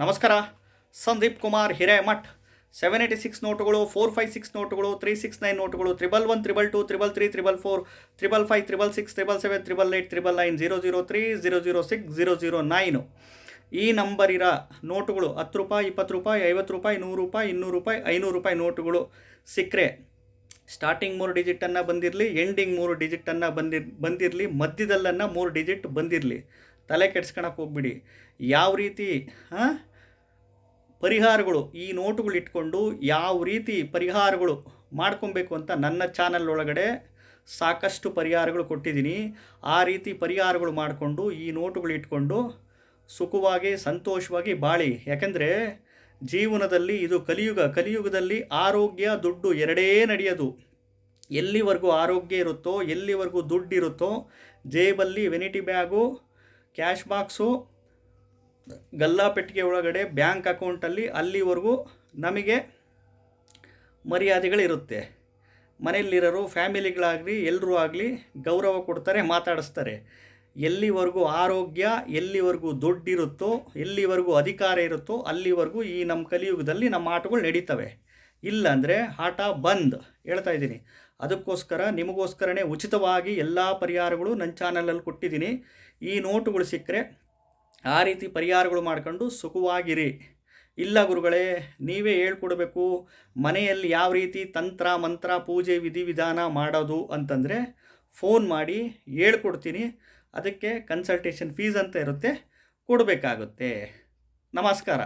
ನಮಸ್ಕಾರ. Sandeep Kumar Hiremath. Seven eighty six ನೋಟುಗಳು four five six ನೋಟುಗಳು ತ್ರೀ ಸಿಕ್ಸ್ ನೈನ್ ನೋಟುಗಳು triple one triple two triple three triple four triple five triple six triple seven triple eight triple nine zero zero three zero zero six zero zero nine ಈ number ಇರೋ ನೋಟುಗಳು ಹತ್ತು ರೂಪಾಯಿ, ಇಪ್ಪತ್ತು ರೂಪಾಯಿ, ಐವತ್ತು ರೂಪಾಯಿ, ನೂರು ರೂಪಾಯಿ, ಇನ್ನೂರು ರೂಪಾಯಿ, ಐನೂರು ರೂಪಾಯಿ ನೋಟುಗಳು ಸಿಕ್ಕರೆ ಸ್ಟಾರ್ಟಿಂಗ್ ಮೂರು ಡಿಜಿಟನ್ನು ಬಂದಿರಲಿ ಎಂಡಿಂಗ್ ಮೂರು ಡಿಜಿಟನ್ನು ಬಂದಿರ್, ಬಂದಿರಲಿ, ಮಧ್ಯದಲ್ಲನ್ನು ಮೂರು ಡಿಜಿಟ್ ಬಂದಿರಲಿ. ತಲೆ ಕೆಡ್ಸ್ಕೊಳಕ್ಕೆ ಹೋಗ್ಬಿಡಿ. ಯಾವ ರೀತಿ, ಹಾಂ? ಪರಿಹಾರಗಳು ಈ ನೋಟುಗಳು ಇಟ್ಕೊಂಡು ಯಾವ ರೀತಿ ಪರಿಹಾರಗಳು ಮಾಡ್ಕೊಬೇಕು ಅಂತ ನನ್ನ ಚಾನಲ್ ಒಳಗಡೆ ಸಾಕಷ್ಟು ಪರಿಹಾರಗಳು ಕೊಟ್ಟಿದ್ದೀನಿ. ಆ ರೀತಿ ಪರಿಹಾರಗಳು ಮಾಡಿಕೊಂಡು ಈ ನೋಟುಗಳು ಇಟ್ಕೊಂಡು ಸುಖವಾಗಿ, ಸಂತೋಷವಾಗಿ ಬಾಳಿ. ಯಾಕೆಂದರೆ ಜೀವನದಲ್ಲಿ ಇದು ಕಲಿಯುಗ. ಕಲಿಯುಗದಲ್ಲಿ ಆರೋಗ್ಯ ದುಡ್ಡು ಎರಡೇ ನಡೆಯೋದು. ಎಲ್ಲಿವರೆಗೂ ಆರೋಗ್ಯ ಇರುತ್ತೋ, ಎಲ್ಲಿವರೆಗೂ ದುಡ್ಡು ಇರುತ್ತೋ ಜೇಬಲ್ಲಿ ವೆನಿಟಿ ಬ್ಯಾಗು ಕ್ಯಾಶ್ ಬಾಕ್ಸು ಗಲ್ಲಾಪೆಟ್ಟಿಗೆ ಒಳಗಡೆ ಬ್ಯಾಂಕ್ ಅಕೌಂಟಲ್ಲಿ ಅಲ್ಲಿವರೆಗೂ ನಮಗೆ ಮರ್ಯಾದೆಗಳಿರುತ್ತೆ. ಮನೆಯಲ್ಲಿರೋರು, ಫ್ಯಾಮಿಲಿಗಳಾಗಲಿ ಎಲ್ಲರೂ ಆಗಲಿ ಗೌರವ ಕೊಡ್ತಾರೆ, ಮಾತಾಡಿಸ್ತಾರೆ. ಎಲ್ಲಿವರೆಗೂ ಆರೋಗ್ಯ, ಎಲ್ಲಿವರೆಗೂ ದುಡ್ಡಿರುತ್ತೋ, ಎಲ್ಲಿವರೆಗೂ ಅಧಿಕಾರ ಇರುತ್ತೋ, ಅಲ್ಲಿವರೆಗೂ ಈ ನಮ್ಮ ಕಲಿಯುಗದಲ್ಲಿ ನಮ್ಮ ಆಟಗಳು ನಡೀತವೆ. ಇಲ್ಲಾಂದರೆ ಆಟ ಬಂದ್ ಹೇಳ್ತಾ ಇದ್ದೀನಿ. ಅದಕ್ಕೋಸ್ಕರ ನಿಮಗೋಸ್ಕರನೇ ಉಚಿತವಾಗಿ ಎಲ್ಲ ಪರಿಹಾರಗಳು ನನ್ನ ಚಾನಲಲ್ಲಿ ಕೊಟ್ಟಿದ್ದೀನಿ. ಈ ನೋಟುಗಳು ಸಿಕ್ಕರೆ ಆ ರೀತಿ ಪರಿಹಾರಗಳು ಮಾಡ್ಕೊಂಡು ಸುಖವಾಗಿರಿ. ಇಲ್ಲ ಗುರುಗಳೇ, ನೀವೇ ಹೇಳ್ಕೊಡ್ಬೇಕು, ಮನೆಯಲ್ಲಿ ಯಾವ ರೀತಿ ತಂತ್ರ, ಮಂತ್ರ, ಪೂಜೆ ವಿಧಿವಿಧಾನ ಮಾಡೋದು ಅಂತಂದರೆ ಫೋನ್ ಮಾಡಿ ಹೇಳ್ಕೊಡ್ತೀನಿ. ಅದಕ್ಕೆ ಕನ್ಸಲ್ಟೇಷನ್ ಫೀಸ್ ಅಂತ ಇರುತ್ತೆ, ಕೊಡಬೇಕಾಗುತ್ತೆ. ನಮಸ್ಕಾರ.